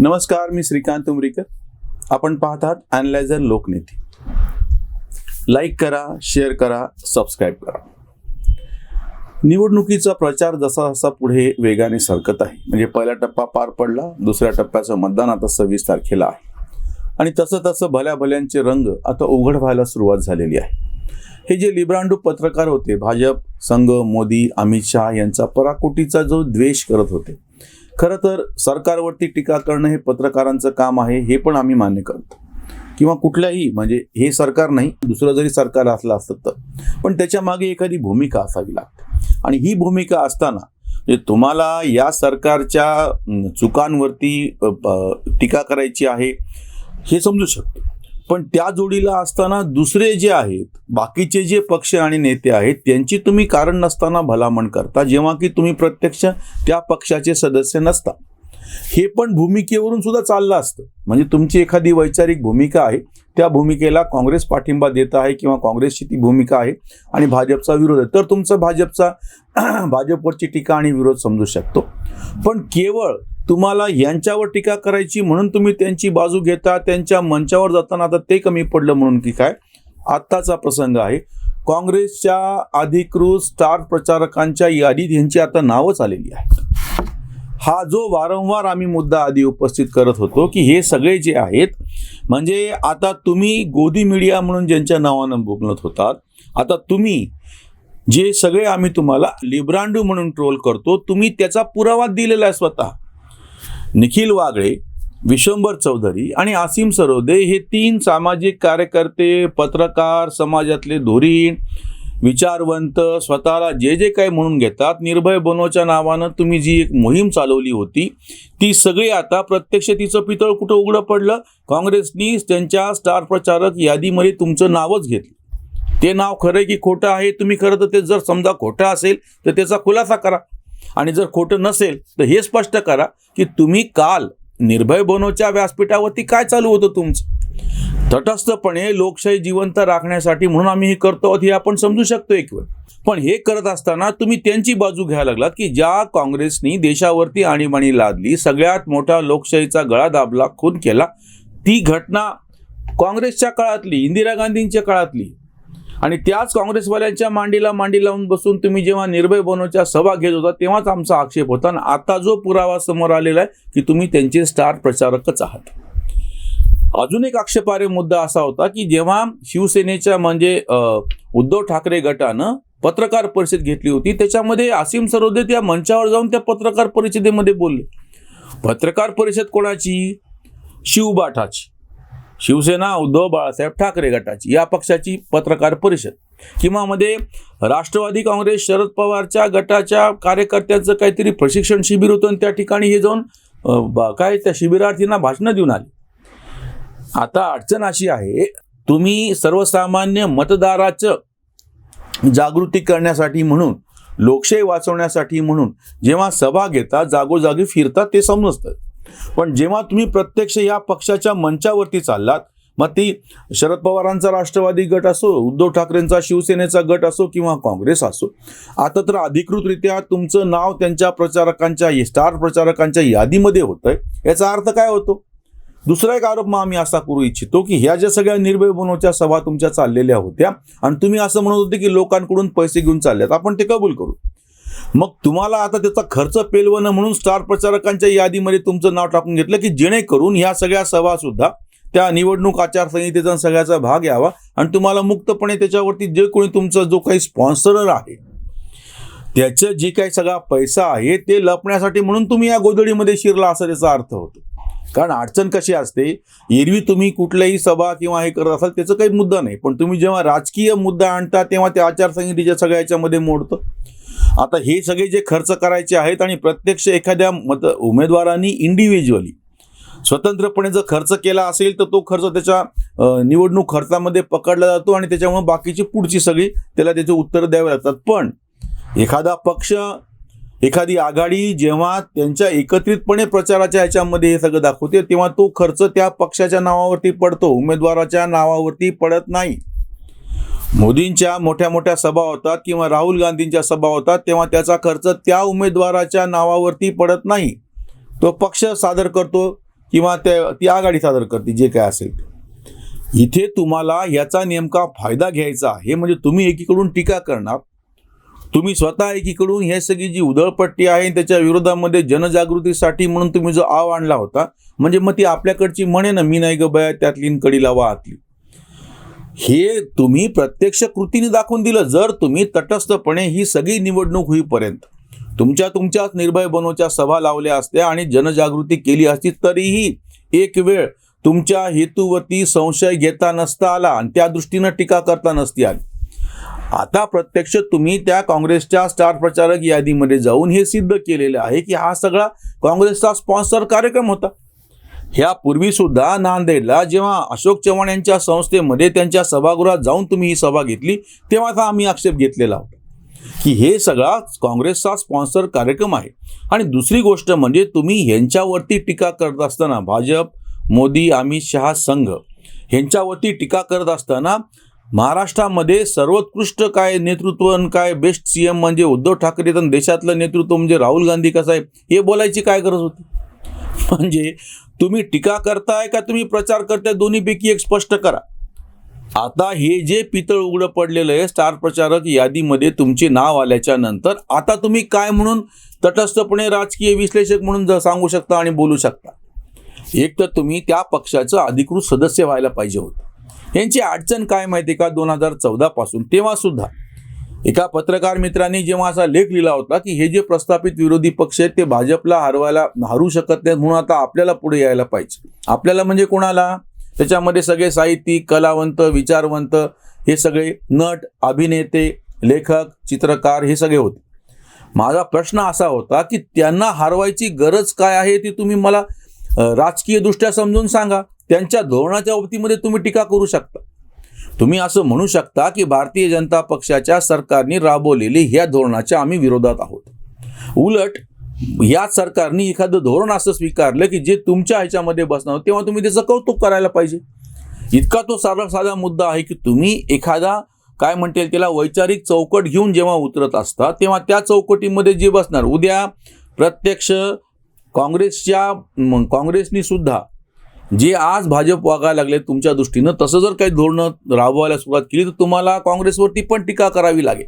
नमस्कार मी श्रीकांत उमरीकर. आपण पाहतात अनलायझर अॅनलायझर लोकनेते. लाईक करा शेअर करा सबस्क्राईब करा. निवडणुकीचा प्रचार जसा जसा पुढे वेगाने सरकत आहे म्हणजे पहिला टप्पा पार पडला दुसऱ्या टप्प्याचं मतदान आता सव्वीस तारखेला आहे. आणि तसं तसं भल्या भल्यांचे रंग आता उघड व्हायला सुरुवात झालेली आहे. हे जे लिब्रांडू पत्रकार होते भाजप संघ मोदी अमित शहा यांचा पराकोटीचा जो द्वेष करत होते खरं तर सरकारवरती टीका करणं हे पत्रकारांचं काम आहे हे पण आम्ही मान्य करतो. किंवा कुठल्याही म्हणजे हे सरकार नाही दुसरं जरी सरकार असलं असतं तर. पण त्याच्यामागे एखादी भूमिका असावी लागते. आणि ही भूमिका असताना म्हणजे तुम्हाला या सरकारच्या चुकांवरती टीका करायची आहे हे समजू शकतो. पण त्या जोडीला असताना दुसरे जे आहेत बाकीचे जे पक्ष आणि नेते आहेत त्यांची तुम्ही कारण नसताना भलामण करता जेव्हा की तुम्ही प्रत्यक्ष त्या पक्षाचे सदस्य नसता. हे पण भूमिकेवरून सुद्धा चाललं असतं. म्हणजे तुमची एखादी वैचारिक भूमिका आहे त्या भूमिकेला काँग्रेस पाठिंबा देत आहे किंवा काँग्रेसची ती भूमिका आहे आणि भाजपचा विरोध आहे तर तुमचा भाजपचा भाजपवरची टीका आणि विरोध समजू शकतो. पण केवळ तुम्हाला यांच्यावर टीका करायची म्हणून तुम्ही त्यांची बाजू घेता त्यांच्या मंचावर जाताना आता ते कमी पडलं म्हणून की काय? आत्ताचा प्रसंग आहे. काँग्रेसच्या अधिकृत स्टार प्रचारकांच्या यादीत यांची आता नावच आलेली आहेत. हा जो वारंवार आम्ही मुद्दा आधी उपस्थित करत होतो की हे सगळे जे आहेत म्हणजे आता तुम्ही गोदी मीडिया म्हणून ज्यांच्या नावानं बोलत होतात आता तुम्ही जे सगळे आम्ही तुम्हाला लिब्रांडू म्हणून ट्रोल करतो तुम्ही त्याचा पुरावा दिलेला आहे स्वतः. निखिल वागळे विश्वंभर चौधरी आणि आसिम सरोदे हे तीन सामाजिक कार्यकर्ते पत्रकार समाजातले धुरीण विचारवंत स्वतःला जे जे काही म्हणून घेतात. निर्भय बनोच्या नावानं तुम्ही जी एक मोहीम चालवली होती ती सगळी आता प्रत्यक्ष तिचं पितळ कुठं उघडं पडलं? काँग्रेसनी त्यांच्या स्टार प्रचारक यादीमध्ये तुमचं नावच घेतलं. ते नाव खरं की खोटं आहे? तुम्ही खरं तर ते जर समजा खोटं असेल तर त्याचा खुलासा करा. आणि जर खोटं नसेल तर हे स्पष्ट करा की तुम्ही काल निर्भय बनोच्या व्यासपीठावरती काय चालू होतं तुमचं? तटस्थपणे लोकशाही जिवंत राखण्यासाठी म्हणून आम्ही हे करतो आहोत हे आपण समजू शकतो एक वेळ. पण हे करत असताना तुम्ही त्यांची बाजू घ्यायला लागलात की ज्या काँग्रेसनी देशावरती आणीबाणी लादली सगळ्यात मोठा लोकशाहीचा गळा दाबला खून केला ती घटना काँग्रेसच्या काळातली इंदिरा गांधींच्या काळातली आणि त्याच काँग्रेसवाल्यांच्या मांडीला मांडी लावून बसून तुम्ही जेव्हा निर्भय बनवच्या सभा घेत होता तेव्हाच आमचा आक्षेप होता. आणि आता जो पुरावा समोर आलेला आहे की तुम्ही त्यांचे स्टार प्रचारकच आहात. अजून एक आक्षेपार्ह मुद्दा असा होता की जेव्हा शिवसेनेच्या म्हणजे उद्धव ठाकरे गटानं पत्रकार परिषद घेतली होती त्याच्यामध्ये आसिम सरोदे त्या मंचावर जाऊन त्या पत्रकार परिषदेमध्ये बोलले. पत्रकार परिषद कोणाची? शिवबाठाची. शिवसेना उद्धव बाळासाहेब ठाकरे गटाची या पक्षाची पत्रकार परिषद. किंवा मध्ये राष्ट्रवादी काँग्रेस शरद पवारच्या गटाच्या कार्यकर्त्यांचं काहीतरी प्रशिक्षण शिबिर होतं आणि त्या ठिकाणी हे जाऊन काय त्या शिबिरार्थींना भाषणं देऊन आली. आता अडचण अशी आहे तुम्ही सर्वसामान्य मतदाराचं जागृती करण्यासाठी म्हणून लोकशाही वाचवण्यासाठी म्हणून जेव्हा सभा घेता जागोजागी फिरता ते समजतं. पण जेव्हा तुम्ही प्रत्यक्ष या पक्षाच्या मंचावरती चाललात मग ती शरद पवारांचा राष्ट्रवादी गट असो उद्धव ठाकरेंचा शिवसेनेचा गट असो किंवा काँग्रेस असो आता तर अधिकृतरित्या तुमचं नाव त्यांच्या प्रचारकांच्या स्टार प्रचारकांच्या यादीमध्ये होतंय. याचा अर्थ काय होतो? दुसरा एक आरोप मग आम्ही असा करू इच्छितो की ह्या ज्या सगळ्या निर्भय बनवच्या सभा तुमच्या चाललेल्या होत्या आणि तुम्ही असं म्हणत होते की लोकांकडून पैसे घेऊन चालल्यात आपण ते कबूल करू. मग तुम्हाला आता त्याचा खर्च पेलवणं म्हणून स्टार प्रचारकांच्या यादीमध्ये तुमचं नाव टाकून घेतलं की जेणेकरून ह्या सगळ्या सभा सुद्धा त्या निवडणूक आचारसंहितेचा सगळ्याचा भाग यावा आणि तुम्हाला मुक्तपणे त्याच्यावरती जे कोणी तुमचा जो काही स्पॉन्सरर आहे त्याचं जे काही सगळा पैसा आहे ते लपण्यासाठी म्हणून तुम्ही या गोधडीमध्ये शिरला असा त्याचा अर्थ होतो. कारण अडचण कशी असते एरवी तुम्ही कुठल्याही सभा किंवा हे करत असाल त्याचं काही मुद्दा नाही पण तुम्ही जेव्हा राजकीय मुद्दा आणता तेव्हा त्या आचारसंहितेच्या सगळ्या याच्यामध्ये मोडतं. आता हे सगळे जे खर्च करायचे आहेत आणि प्रत्यक्ष एखाद्या मत उमेदवारांनी इंडिव्हिज्युअली स्वतंत्रपणे जर खर्च केला असेल तर तो खर्च त्याच्या निवडणूक खर्चामध्ये पकडला जातो आणि त्याच्यामुळे बाकीची पुढची सगळी त्याला त्याचे उत्तर द्यावे लागतात. पण एखादा पक्ष एखादी आघाडी जेव्हा त्यांच्या एकत्रितपणे प्रचाराच्या ह्याच्यामध्ये हे सगळं दाखवते तेव्हा तो खर्च त्या पक्षाच्या नावावरती पडतो उमेदवाराच्या नावावरती पडत नाही. मोदींच्या मोठ्या मोठ्या सभा होतात किंवा राहुल गांधींच्या सभा होतात तेव्हा त्याचा खर्च त्या उमेदवाराच्या नावावरती पडत नाही. तो पक्ष सादर करतो किंवा ते ती आघाडी सादर करते जे काय असेल इथे तुम्हाला याचा नेमका फायदा घ्यायचा हे म्हणजे तुम्ही एकीकडून टीका करणार. तुम्ही स्वतः एकीकडून हे सगळी जी उधळपट्टी आहे त्याच्या विरोधामध्ये जनजागृतीसाठी म्हणून तुम्ही जो आव आणला होता म्हणजे मग ती आपल्याकडची म्हणे ना मी नाही ग बया त्यातली कडी लावा आतली. हे तुम्ही प्रत्यक्ष कृतीने दाखवून दिलं जर तुम्ही तटस्थपणे ही सगळी निवडणूक होईपर्यंत तुमच्या तुमच्याच निर्भय बनवच्या सभा लावल्या असत्या आणि जनजागृती केली असती तरीही एक वेळ तुमच्या हेतूवरती संशय घेता नसता आला आणि त्या दृष्टीनं टीका करता नसती आली. आता प्रत्यक्ष तुम्ही त्या काँग्रेसच्या स्टार प्रचारक यादीमध्ये जाऊन हे सिद्ध केलेलं आहे की हा सगळा काँग्रेसचा स्पॉन्सर कार्यक्रम होता. ह्यापूर्वी सुद्धा नांदेडला जेव्हा अशोक चव्हाण यांच्या संस्थेमध्ये त्यांच्या सभागृहात जाऊन तुम्ही ही सभा घेतली तेव्हाचा आम्ही आक्षेप घेतलेला होता? की हे सगळा काँग्रेसचा स्पॉन्सर कार्यक्रम आहे. आणि दुसरी गोष्ट म्हणजे तुम्ही यांच्यावरती टीका करत असताना भाजप मोदी अमित शहा संघ ह्यांच्यावरती टीका करत असताना महाराष्ट्रामध्ये सर्वोत्कृष्ट काय नेतृत्व आणि काय बेस्ट सी एम म्हणजे उद्धव ठाकरे तर देशातलं नेतृत्व म्हणजे राहुल गांधी कसं आहे हे बोलायची काय गरज होती? म्हणजे तुम्ही टीका करताय का तुम्ही प्रचार करताय दोन्हीपैकी एक स्पष्ट करा. आता हे जे पितळ उघडं पडलेलं आहे स्टार प्रचारक यादीमध्ये तुमचे नाव आल्याच्यानंतर आता तुम्ही काय म्हणून तटस्थपणे राजकीय विश्लेषक म्हणून ज- सांगू शकता आणि बोलू शकता? एक तर तुम्ही त्या पक्षाचं अधिकृत सदस्य व्हायला पाहिजे होतं. यांची अडचण काय माहिती आहे का? दोन हजार चौदापासून तेव्हासुद्धा एका पत्रकार मित्रांनी जेव्हा असा लेख लिहिला होता की हे जे प्रस्थापित विरोधी पक्ष आहेत ते भाजपला हरवायला हरू शकत नाहीत म्हणून आता आपल्याला पुढे यायला पाहिजे. आपल्याला म्हणजे कोणाला? त्याच्यामध्ये सगळे साहित्यिक कलावंत विचारवंत हे सगळे नट अभिनेते लेखक चित्रकार हे सगळे होते. माझा प्रश्न असा होता की त्यांना हरवायची गरज काय आहे ती तुम्ही मला राजकीय राजकीयदृष्ट्या समजून सांगा. त्यांच्या धोरणाच्या बाबतीमध्ये तुम्ही टीका करू शकता. तुम्ही असं म्हणू शकता की भारतीय जनता पक्षाच्या सरकारने राबवलेली ह्या धोरणाच्या आम्ही विरोधात आहोत. उलट या सरकारने एखादं धोरण असं स्वीकारलं की जे तुमच्या ह्याच्यामध्ये बसणार तेव्हा तुम्ही त्याचं कौतुक करायला पाहिजे. इतका तो साधा साधा मुद्दा आहे की तुम्ही एखादा काय म्हणता येईल त्याला वैचारिक चौकट घेऊन जेव्हा उतरत असता तेव्हा त्या चौकटीमध्ये जे बसणार उद्या प्रत्यक्ष काँग्रेसच्या काँग्रेसनी सुद्धा जे आज भाजप वागायला लागले तुमच्या दृष्टीनं तसं जर काही धोरणं राबवायला सुरुवात केली तर तुम्हाला काँग्रेसवरती पण टीका करावी लागेल.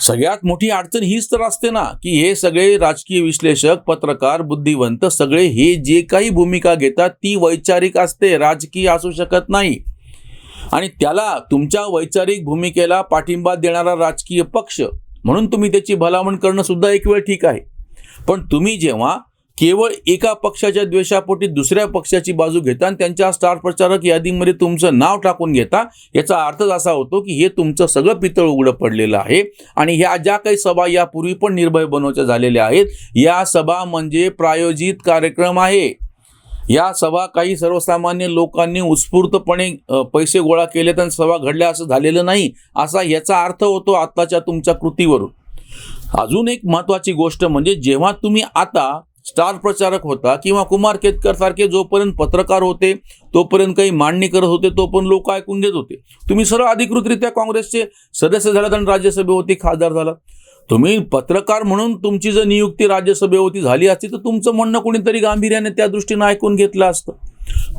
सगळ्यात मोठी अडचण हीच तर असते ना की हे सगळे राजकीय विश्लेषक पत्रकार बुद्धिवंत सगळे हे जे काही भूमिका घेतात ती वैचारिक असते राजकीय असू शकत नाही. आणि त्याला तुमच्या वैचारिक भूमिकेला पाठिंबा देणारा राजकीय पक्ष म्हणून तुम्ही त्याची भलामण करणं सुद्धा एक वेळ ठीक आहे. पण तुम्ही जेव्हा केवळ एका पक्षाच्या द्वेषापोटी दुसऱ्या पक्षाची बाजू घेता आणि त्यांच्या स्टार प्रचारक यादीमध्ये तुमचं नाव टाकून घेता याचा अर्थच असा होतो की हे तुमचं सगळं पितळ उघडं पडलेलं आहे. आणि ह्या ज्या काही सभा यापूर्वी पण निर्भय बनवायच्या झालेल्या आहेत या सभा म्हणजे प्रायोजित कार्यक्रम आहे. या सभा काही सर्वसामान्य लोकांनी उत्स्फूर्तपणे पैसे गोळा केले तर सभा घडल्या असं झालेलं नाही असा याचा अर्थ होतो आत्ताच्या तुमच्या कृतीवरून. अजून एक महत्त्वाची गोष्ट म्हणजे जेव्हा तुम्ही आता स्टार प्रचारक होता किंवा कुमार केतकर सारखे जोपर्यंत पत्रकार होते तोपर्यंत काही मांडणी करत होते तो पण लोक ऐकून देत होते. तुम्ही सर्व अधिकृतरित्या काँग्रेसचे सदस्य झालात आणि राज्यसभेवरती खासदार झाला तुम्ही पत्रकार म्हणून तुमची जर नियुक्ती राज्यसभेवरती झाली असती तर तुमचं म्हणणं कोणीतरी गांभीर्याने त्या दृष्टीनं ऐकून घेतलं असतं.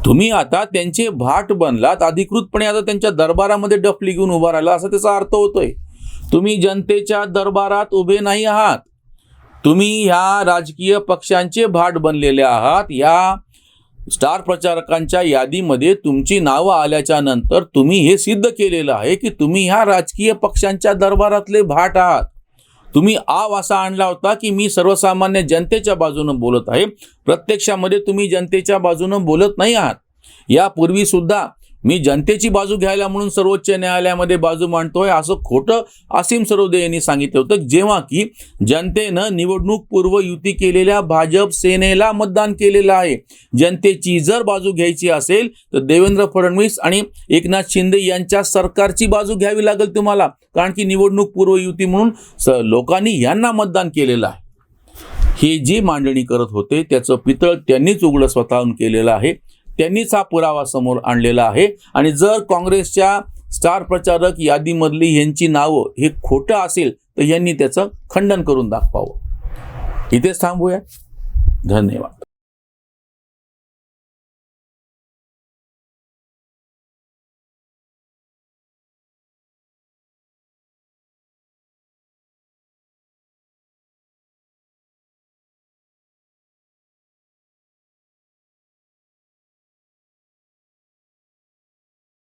तुम्ही आता त्यांचे भाट बनलात अधिकृतपणे आता त्यांच्या दरबारामध्ये डफली घेऊन उभा राहिला असा त्याचा अर्थ होतोय. तुम्ही जनतेच्या दरबारात उभे नाही आहात. तुम्ही ह्या राजकीय पक्षांचे भाट बनलेले आहात. या स्टार प्रचारकांच्या यादीमध्ये तुमची नावं आल्याच्यानंतर तुम्ही हे सिद्ध केलेलं आहे की तुम्ही ह्या राजकीय पक्षांच्या दरबारातले भाट आहात. तुम्ही आव असा आणला होता की मी सर्वसामान्य जनतेच्या बाजूनं बोलत आहे. प्रत्यक्षामध्ये तुम्ही जनतेच्या बाजूनं बोलत नाही आहात. यापूर्वी सुद्धा मी जनतेची बाजू घ्यायला म्हणून सर्वोच्च न्यायालयामध्ये बाजू मांडतोय असं खोटं असीम सरोदे यांनी सांगितलं होतं. जेव्हा की जनतेनं निवडणूक पूर्व युती केलेल्या भाजप सेनेला मतदान केलेलं आहे जनतेची जर बाजू घ्यायची असेल तर देवेंद्र फडणवीस आणि एकनाथ शिंदे यांच्या सरकारची बाजू घ्यावी लागेल तुम्हाला. कारण की निवडणूक पूर्व युती म्हणून स- लोकांनी यांना मतदान केलेलं आहे. हे जी मांडणी करत होते त्याचं पितळ त्यांनीच उघडं स्वतःहून केलेलं आहे. त्यांनीच हा पुरावा समोर आणलेला आहे. आणि जर काँग्रेसच्या स्टार प्रचारक यादीमधली यांची नावं हे खोटं असेल तर यांनी त्याचं खंडन करून दाखवावं. इथेच थांबूया. धन्यवाद.